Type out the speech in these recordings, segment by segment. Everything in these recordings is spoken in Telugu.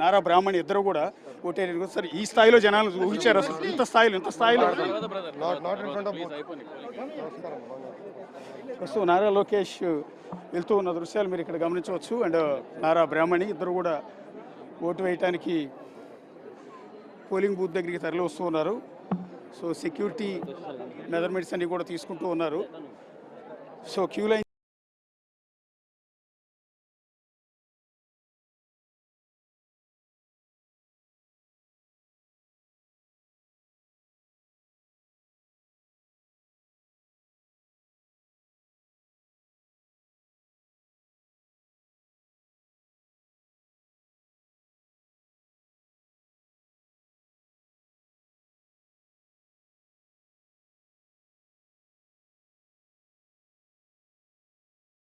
నారా బ్రాహ్మణి ఇద్దరు కూడా ఓటేయడానికి సార్ ఈ స్థాయిలో జనాలు ఊహించారు అసలు ఇంత స్థాయిలో ఇంత స్థాయిలో. Not, not in front of both. ప్రస్తుతం నారా లోకేష్ వెళ్తూ ఉన్న దృశ్యాలు మీరు ఇక్కడ గమనించవచ్చు. అండ్ నారా బ్రాహ్మణి ఇద్దరు కూడా ఓటు వేయటానికి పోలింగ్ బూత్ దగ్గరికి తరలి వస్తూ ఉన్నారు. సో సెక్యూరిటీ మెజర్మెంట్స్ అన్ని కూడా తీసుకుంటూ ఉన్నారు. సో క్యూ లైన్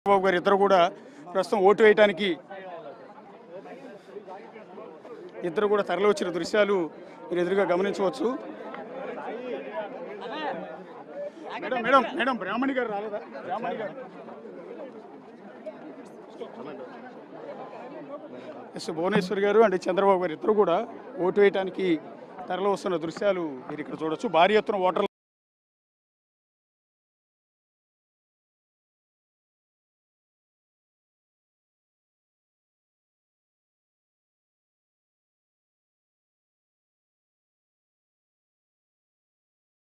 చంద్రబాబు గారు ఇద్దరు కూడా ప్రస్తుతం ఓటు వేయటానికి ఇద్దరు కూడా తరలివచ్చిన దృశ్యాలు మీరు ఎదురుగా గమనించవచ్చు. మేడం మేడం మేడం బ్రాహ్మణి గారు రాలేదా? బ్రాహ్మణి గారు. ఎస్ భువనేశ్వర్ గారు అండ్ చంద్రబాబు గారు ఇద్దరు కూడా ఓటు వేయటానికి తరలి వస్తున్న దృశ్యాలు మీరు ఇక్కడ చూడొచ్చు. భారీ ఎత్తున ఓటర్లు